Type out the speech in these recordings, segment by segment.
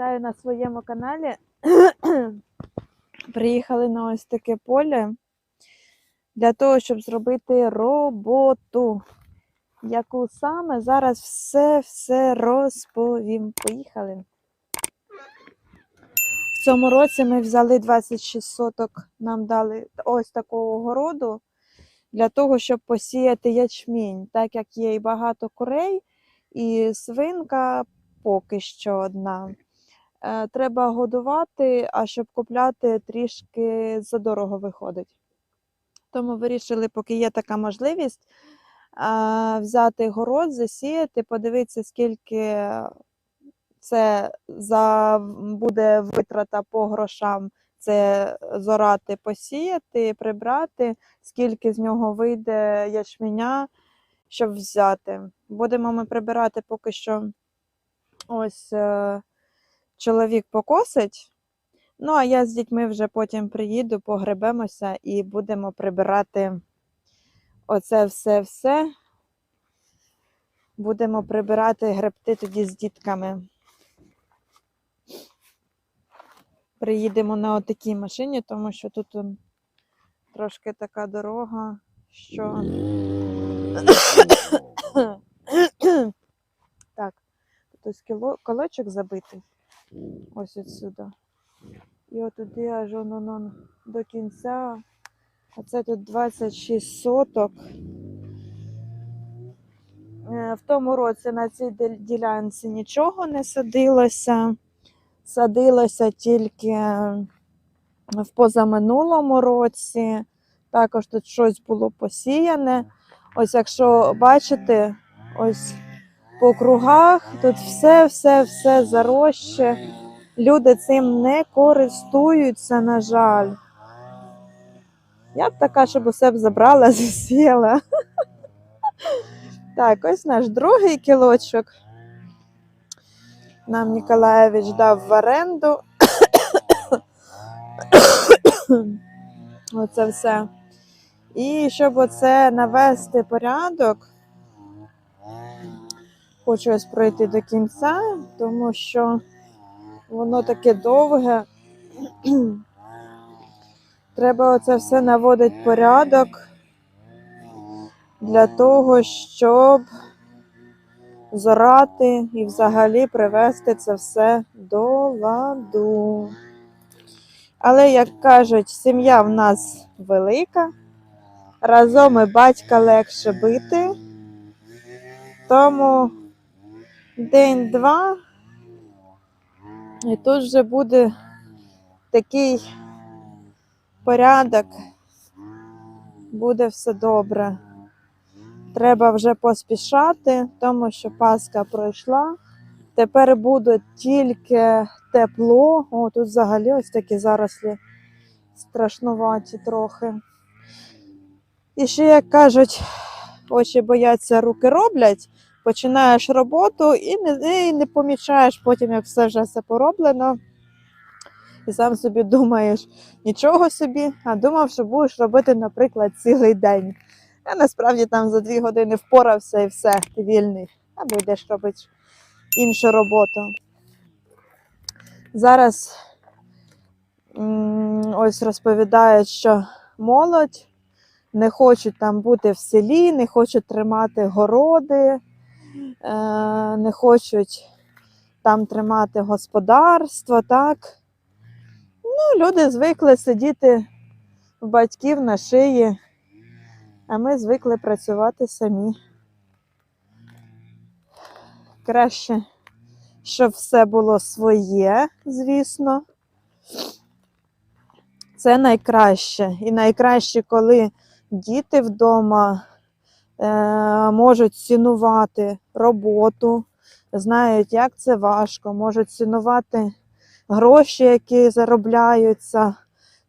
Вітаю на своєму каналі. Приїхали на ось таке поле для того, щоб зробити роботу. Яку саме зараз все-все розповім. Поїхали. В цьому році ми взяли 26 соток, нам дали ось такого городу для того, щоб посіяти ячмінь, так як є і багато курей, і свинка поки що одна. Е, Треба годувати, а щоб купляти, трішки задорого виходить. Тому вирішили, поки є така можливість, взяти город, засіяти, подивитися, скільки це за буде витрата по грошам. Це зорати, посіяти, прибрати, скільки з нього вийде ячменя, щоб взяти. Будемо ми прибирати поки що ось е, чоловік покосить. Ну, а я з дітьми вже потім приїду, погребемося і будемо прибирати оце все-все. Будемо прибирати гребти тоді з дітками. Приїдемо на отакій машині, тому що тут трошки така дорога, що. так, тут ось колочок забитий. Ось отсюди. І отуди аж он, он, он до кінця. А це тут 26 соток. Е, В тому році на цій ділянці нічого не садилося. Садилося тільки в позаминулому році. Також тут щось було посіяне. Ось якщо бачите, ось по кругах тут все, все, все заросше. Люди цим не користуються, на жаль. Я б така, щоб усе б забрала, засіяла. Так, ось наш другий кілочок. Нам Ніколаєвич дав в оренду. Оце все. І щоб оце навести порядок, хочу ось пройти до кінця, тому що воно таке довге. Треба оце все наводити порядок для того, щоб зорати і взагалі привести це все до ладу. Але, як кажуть, сім'я в нас велика, разом і батька легше бити. Тому день-два, і тут вже буде такий порядок, буде все добре. Треба вже поспішати, тому що Пасха пройшла. Тепер буде тільки тепло. О, тут взагалі ось такі зарослі страшнуваті трохи. І ще, як кажуть, очі бояться, руки роблять. Починаєш роботу і не, і не помічаєш потім, як все вже все пороблено. І сам собі думаєш, нічого собі, а думав, що будеш робити, наприклад, цілий день. А насправді там за дві години впорався і все, ти вільний. Або йдеш робити іншу роботу. Зараз ось розповідають, що молодь не хочуть там бути в селі, не хочуть тримати городи, не хочуть там тримати господарство, так. Ну, люди звикли сидіти в батьків на шиї, а ми звикли працювати самі. Краще, щоб все було своє, звісно. Це найкраще. І найкраще, коли діти вдома е, можуть цінувати роботу, знають, як це важко, можуть цінувати гроші, які заробляються.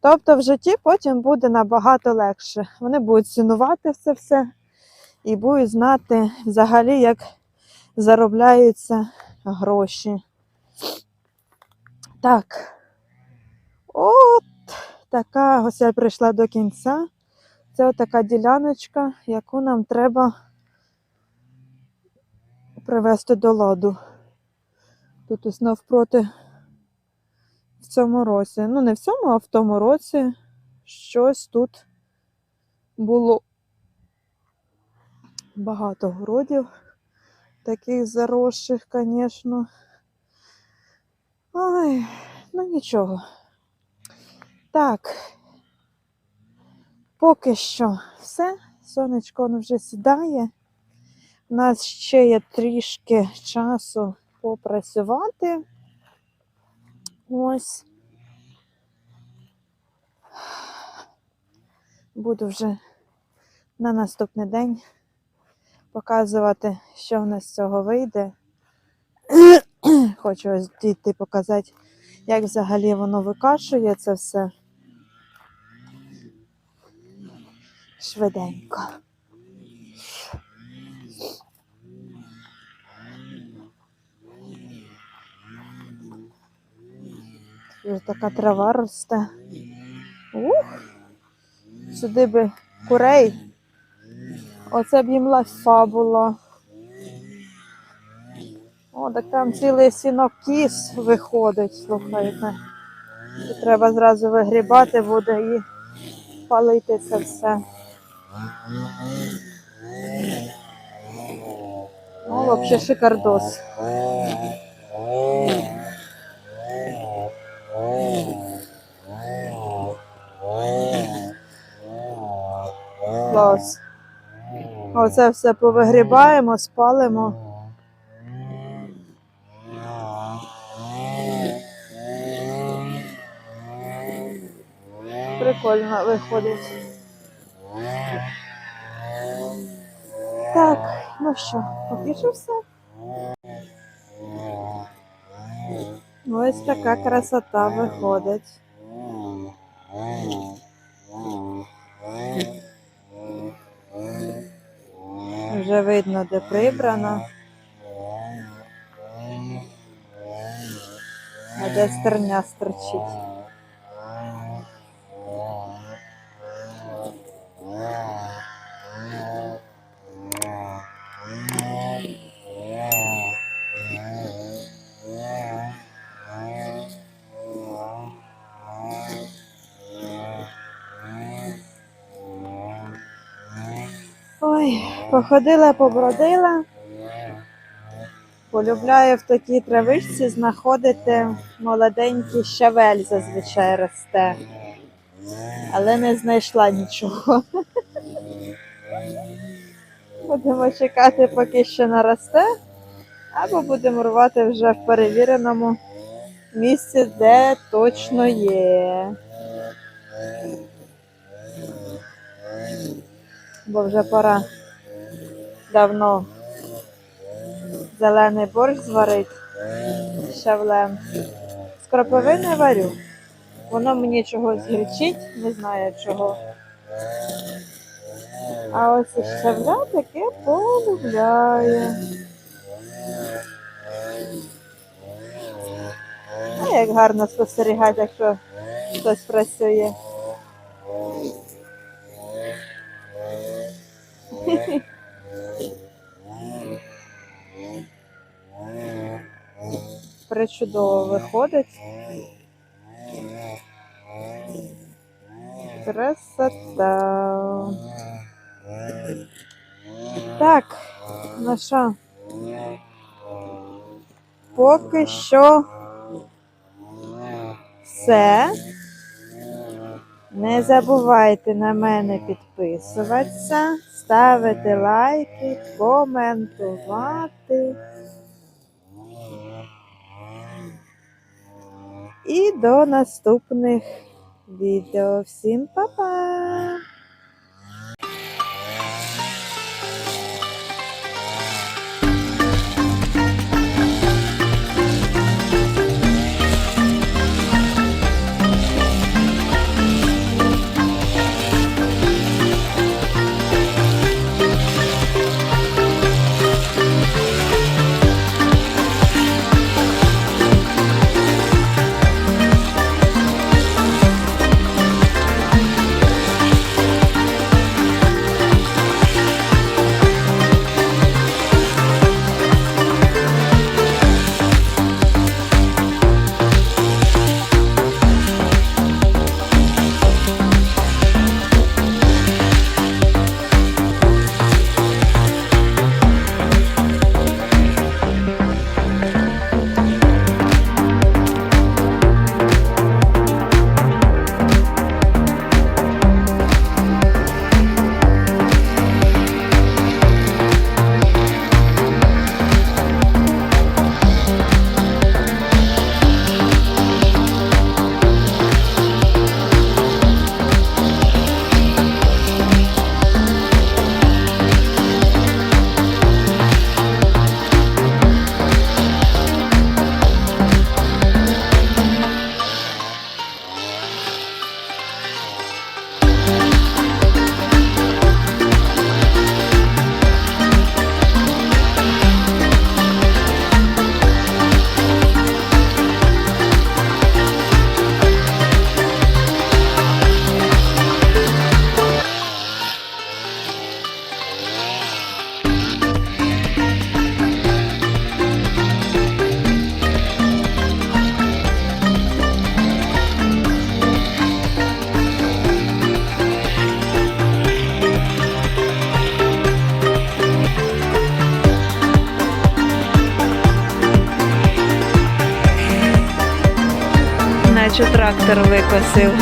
Тобто в житті потім буде набагато легше. Вони будуть цінувати це все і будуть знати взагалі, як заробляються гроші. Так. От така ось я прийшла до кінця. Це така діляночка, яку нам треба привести до ладу. Тут ось навпроти цьому році. Ну, не в цьому, а в тому році щось тут було багато городів, таких заросших, звісно. Ой, ну нічого. Так, поки що все. Сонечко воно вже сідає. У нас ще є трішки часу попрацювати. Ось. Буду вже на наступний день показувати, що в нас з цього вийде. Хочу ось дійти показати, як взагалі воно викашує це все. Швиденько. Вже така трава росте. Ух! Сюди би курей. Оце б їм лафа була. О, так там цілий сінокіс виходить, слухайте. Треба зразу вигрібати буде і палити це все. О, взагалі шикардос. Клас. Оце все повигрібаємо, спалимо. Прикольно виходить. Так, ну що, поки все. Ось така красота виходить. Вже видно, де прибрано, а де стерня стерчить. Походила, побродила. Полюбляю в такій травичці знаходити молоденький щавель зазвичай росте. Але не знайшла нічого. Будемо чекати, поки ще наросте, або будемо рвати вже в перевіреному місці, де точно є. Бо вже пора давно зелений борщ зварить з щавлем. З варю. Воно мені чогось гречить, не знаю чого. А ось і щавля таке полюбляє. А як гарно спостерігати, якщо хтось працює. Причудово виходить. Красота. Так, ну що? Поки що все. Не забувайте на мене підписуватися, ставити лайки, коментувати. І до наступних відео. Всім па-па! Трактор викосив.